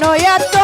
কেন এত